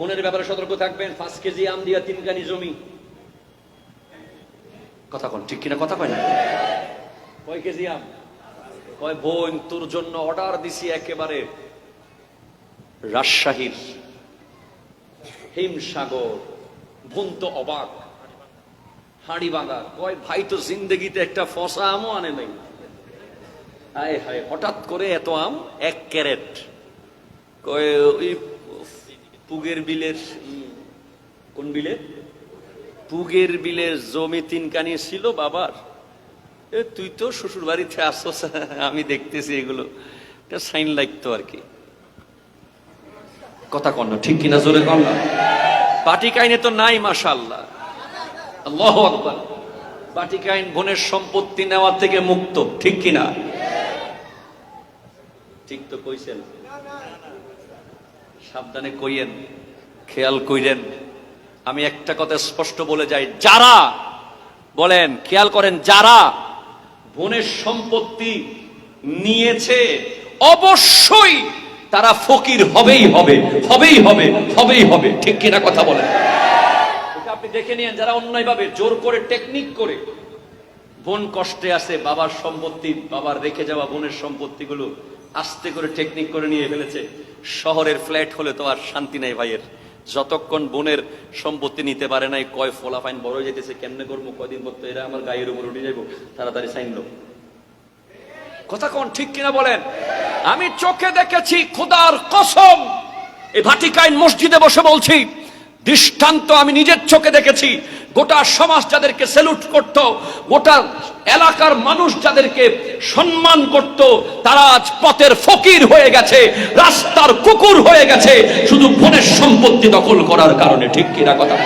বোনের ব্যাপারে সতর্ক থাকবেন। পাঁচ কেজি আম দিয়া তিন কানি জমি। কথা কন, ঠিক কিনা কথা কয় না? কয় কেজি আম? কয়, বোন, তোর জন্য অর্ডার দিছি একেবারে রাজশাহীর হিমসাগর বোন তো অবাক, হাঁড়ি বাঁধা। কয়, ভাই তো জিন্দগিতে একটা ফসা আমও আনে নাই। হায় হায়, হঠাৎ করে এত আম, এক ক্যারেট। কয়, ওই পুগের বিলের কোন বিলে? পুগের বিলের জমি তিনকানি ছিল বাবার। এ তুই তো শ্বশুর বাড়িতে আসছ আমি দেখতেছি এগুলো। এটা সাইন লাগতো আর কি। কথা কন না, ঠিক কিনা জোরে কন না? পাটিক আইনে তো নাই মাশাল্লাহ আল্লাহ আকবার। পাটিক আইন বোনের সম্পত্তি নেওয়া থেকে মুক্ত ঠিক কিনা? ঠিক তো কইছেন। সাবধানে কইয়েন, খেয়াল কইরেন। আমি একটা কথা স্পষ্ট বলে যাই, যারা, বলেন, খেয়াল করেন, যারা বোনের সম্পত্তি নিয়েছে, অবশ্যই তারা ফকির হবেই হবে হবেই হবে হবেই হবে। ঠিক কিনা কথা বলেন? আপনি দেখে নিন যারা অন্যায়ভাবে জোর করে, টেকনিক করে বোন কষ্টে আছে, বাবার সম্পত্তি, বাবার রেখে যাওয়া বোনের সম্পত্তিগুলো আস্তে করে টেকনিক করে নিয়ে ফেলেছে। শহরের ফ্ল্যাট হলে তো আর শান্তি নাই ভাইয়ের। যতক্ষণ বোনের সম্পত্তি নিতে পারে নাই, কয় ফলাফাইন বড় যেতেছে, কেমনে করব কয়দিন পর এরা আমার গায়ের উপর উঠে যাব তাড়াতাড়ি সাইন লো। কথা কোন ঠিক কিনা বলেন? আমি চোখে দেখেছি খোদার কসম, এই ভাটিকাইন মসজিদে বসে বলছি, দৃষ্টান্ত আমি নিজের চোখে দেখেছি গোটা সমাজ যাদেরকে সেলুট করত, গোটা এলাকার মানুষ যাদেরকে সম্মান করত, তারা আজ পথের ফকির হয়ে গেছে, রাস্তার কুকুর হয়ে গেছে, শুধু ফোনের সম্পত্তি দখল করার কারণে, ঠিক কিনা কথা?